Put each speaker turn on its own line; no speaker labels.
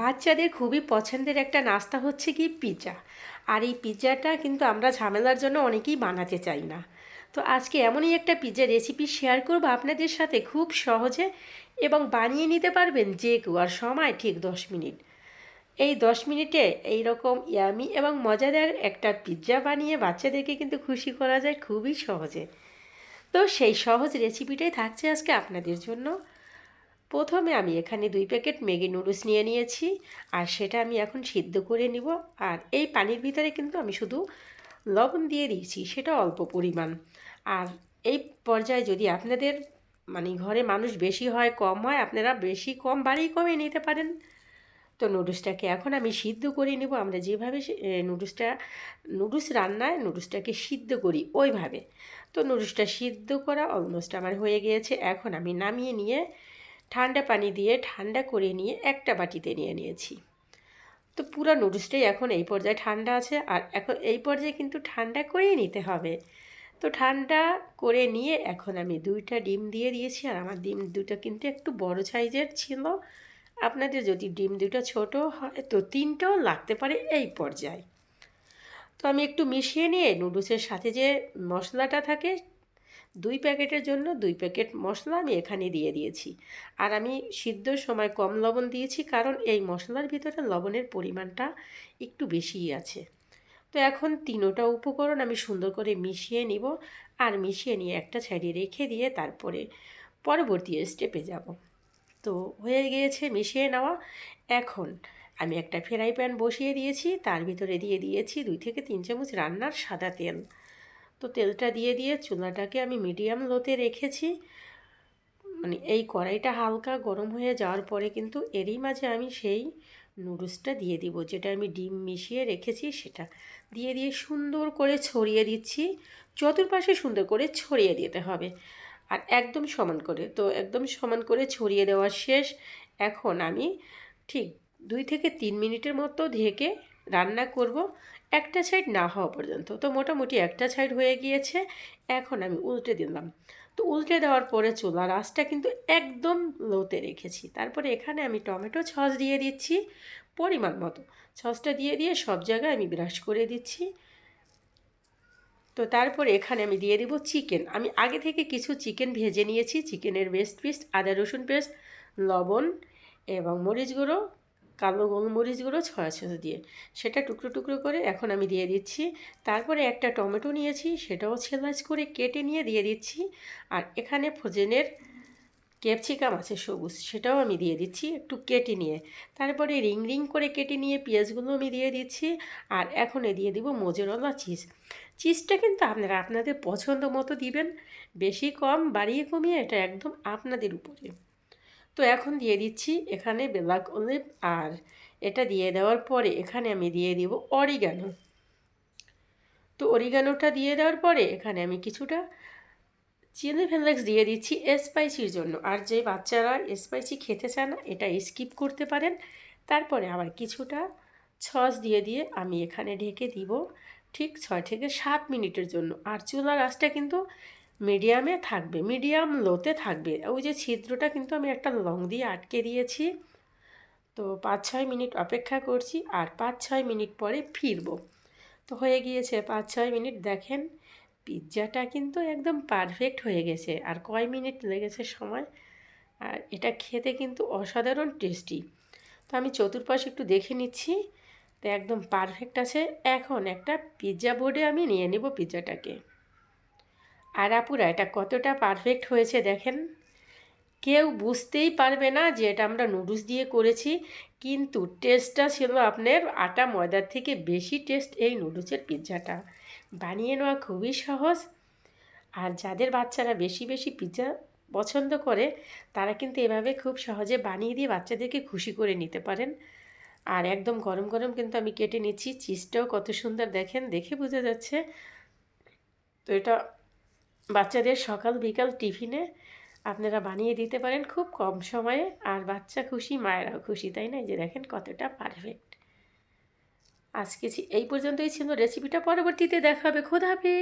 বাচ্চাদের খুবই পছন্দের একটা নাস্তা হচ্ছে কি পিৎজা আর এই পিৎজাটা কিন্তু আমরা ঝামেলার জন্য অনেকেই বানাতে চাই না। তো আজকে এমনই একটা পিৎজা রেসিপি শেয়ার করব আপনাদের সাথে খুব সহজে এবং বানিয়ে নিতে পারবেন যে কেউ। আর সময় ঠিক দশ মিনিট। এই দশ মিনিটে এই রকম ইয়ামি এবং মজাদার একটা পিৎজা বানিয়ে বাচ্চাদেরকে কিন্তু খুশি করা যায় খুবই সহজে। তো সেই সহজ রেসিপিটাই থাকছে আজকে আপনাদের জন্য। প্রথমে আমি এখানে দুই প্যাকেট ম্যাগি নুডলস নিয়ে নিয়েছি, আর সেটা আমি এখন সিদ্ধ করে নিব। আর এই পানির ভিতরে কিন্তু আমি শুধু লবণ দিয়ে দিয়েছি, সেটা অল্প পরিমাণ। আর এই পর্যায়ে যদি আপনাদের মানে ঘরে মানুষ বেশি হয়, কম হয়, আপনারা বেশি কম বাড়িয়ে কমে নিতে পারেন। তো নুডলসটাকে এখন আমি সিদ্ধ করে নেব। আমরা যেভাবে নুডলসটা, নুডলস রান্নায় নুডলসটাকে সিদ্ধ করি ওইভাবে। তো নুডলসটা সিদ্ধ করা অলমোস্ট আমার হয়ে গিয়েছে। এখন আমি নামিয়ে নিয়ে ঠান্ডা পানি দিয়ে ঠান্ডা করে নিয়ে একটা বাটিতে নিয়ে নিয়েছি। তো পুরো নুডলসটাই এখন এই পর্যায়ে ঠান্ডা আছে আর এখন এই পর্যায়ে কিন্তু ঠান্ডা করেই নিতে হবে। তো ঠান্ডা করে নিয়ে এখন আমি দুইটা ডিম দিয়ে দিয়েছি আর আমার ডিম দুটো কিন্তু একটু বড় সাইজের ছিল। আপনাদের যদি ডিম দুটো ছোট হয় তো তিনটাও লাগতে পারে এই পর্যায়ে। তো আমি একটু মিশিয়ে নিয়ে নুডলসের সাথে যে মশলাটা থাকে দুই প্যাকেটের জন্য দুই প্যাকেট মশলা আমি এখানে দিয়ে দিয়েছি। আর আমি সিদ্ধর সময় কম লবণ দিয়েছি কারণ এই মশলার ভিতরে লবণের পরিমাণটা একটু বেশিই আছে। তো এখন তিনোটা উপকরণ আমি সুন্দর করে মিশিয়ে নিব আর মিশিয়ে নিয়ে একটা সাইডে রেখে দিয়ে তারপরে পরবর্তী স্টেপে যাব। তো হয়ে গিয়েছে মিশিয়ে নেওয়া। এখন আমি একটা ফ্রাই প্যান বসিয়ে দিয়েছি। তার ভিতরে দিয়ে দিয়েছি দুই থেকে তিন চামচ রান্নার সাদা তেল। তো তেলটা দিয়ে দিয়ে চুলাটাকে আমি মিডিয়াম লোতে রেখেছি। মানে এই কড়াইটা হালকা গরম হয়ে যাওয়ার পরে কিন্তু এরই মাঝে আমি সেই নুডলসটা দিয়ে দিব, যেটা আমি ডিম মিশিয়ে রেখেছি সেটা। দিয়ে দিয়ে সুন্দর করে ছড়িয়ে দিচ্ছি, চতুর্পাশে সুন্দর করে ছড়িয়ে দিতে হবে। আর একদম সমান করে, তো একদম সমান করে ছড়িয়ে দেওয়া শেষ। এখন আমি ঠিক দুই থেকে তিন মিনিটের মতো ঢেকে রান্না করব। একটা সাইড না হওয়া পর্যন্ত। তো মোটামুটি একটা সাইড হয়ে গিয়েছে। এখন আমি উল্টে দিলাম। তো উল্টে দেওয়ার পরে চুলার আঁচটা কিন্তু একদম লোতে রেখেছি। তারপরে এখানে আমি টমেটো সস দিয়ে দিচ্ছি পরিমাণ মতো। সসটা দিয়ে দিয়ে সব জায়গায় আমি ব্রাশ করে দিচ্ছি। তো তারপর এখানে আমি দিয়ে দিব চিকেন। আমি আগে থেকে কিছু চিকেন ভেজে নিয়েছি। চিকেনের বেস্ট পিস আদা রসুন পেস্ট লবণ এবং মরিচ গুঁড়ো। কালো গোলমরিচ গুঁড়ো ছয়া ছয়া দিয়ে। সেটা টুকরো টুকরো করে এখন আমি দিয়ে দিচ্ছি। তারপরে একটা টমেটো নিয়েছি, সেটাও ছেলাচ করে কেটে নিয়ে দিয়ে দিচ্ছি। আর এখানে ফোজেনের ক্যাপসিকাম আছে সবুজ, সেটাও আমি দিয়ে দিচ্ছি একটু কেটে নিয়ে। তারপরে রিং রিং করে কেটে নিয়ে পেঁয়াজগুলো আমি দিয়ে দিচ্ছি। আর এখন দিয়ে দিব মোজেরলা চিজ। চিজটা কিন্তু আপনারা আপনাদের পছন্দ মতো দিবেন, বেশি কম বাড়িয়ে কমিয়ে এটা একদম আপনাদের উপরে। তো এখন দিয়ে দিচ্ছি এখানে ব্ল্যাক অলিভ আর এটা দিয়ে দেওয়ার পরে এখানে আমি দিয়ে দিব অরিগানো। তো অরিগানোটা দিয়ে দেওয়ার পরে এখানে আমি কিছুটা চিলি ফ্লেক্স দিয়ে দিচ্ছি স্পাইসির জন্য। আর যে বাচ্চারা স্পাইসি খেতে চায় না, এটা স্কিপ করতে পারেন। তারপরে আবার কিছুটা ছস দিয়ে দিয়ে আমি এখানে ঢেকে দিব ঠিক ছয় থেকে সাত মিনিটের জন্য। আর চুলার আঁচটা কিন্তু মিডিয়ামে থাকবে, মিডিয়াম লোতে থাকবে। ওই যে ছিদ্রটা কিন্তু আমি একটা লং দিয়ে আটকে দিয়েছি। তো পাঁচ ছয় মিনিট অপেক্ষা করছি আর পাঁচ ছয় মিনিট পরে ফিরব। তো হয়ে গিয়েছে পাঁচ ছয় মিনিট। দেখেন পিৎজাটা কিন্তু একদম পারফেক্ট হয়ে গেছে। আর কয় মিনিট লেগেছে সময়? আর এটা খেতে কিন্তু অসাধারণ টেস্টি তো আমি চতুর্পাশে একটু দেখে নিচ্ছি। তো একদম পারফেক্ট আছে। এখন একটা পিৎজা বোর্ডে আমি নিয়ে নেব পিৎজাটাকে আর আপুরা, এটা কতটা পারফেক্ট হয়েছে দেখেন। কেউ বুঝতেই পারবে না যে এটা আমরা নুডলস দিয়ে করেছি, কিন্তু টেস্টটা ছিল আপনার আটা ময়দার থেকে বেশি টেস্ট এই নুডলসের পিৎজাটা বানিয়ে নেওয়া খুবই সহজ। আর যাদের বাচ্চারা বেশি বেশি পিৎজা পছন্দ করে, তারা কিন্তু এভাবে খুব সহজে বানিয়ে দিয়ে বাচ্চাদেরকে খুশি করে নিতে পারেন। আর একদম গরম গরম কিন্তু আমি কেটে নিচ্ছি চিজটাও কত সুন্দর দেখেন, দেখে বোঝা যাচ্ছে। তো এটা বাচ্চাদের সকাল বিকাল টিফিনে আপনারা বানিয়ে দিতে পারেন খুব কম সময়ে। আর বাচ্চা খুশি, মায়েরাও খুশি, তাই না? যে দেখেন কতটা পারফেক্ট আজকে এই পর্যন্তই ছিল রেসিপিটা পরবর্তীতে দেখাবে খোদাবে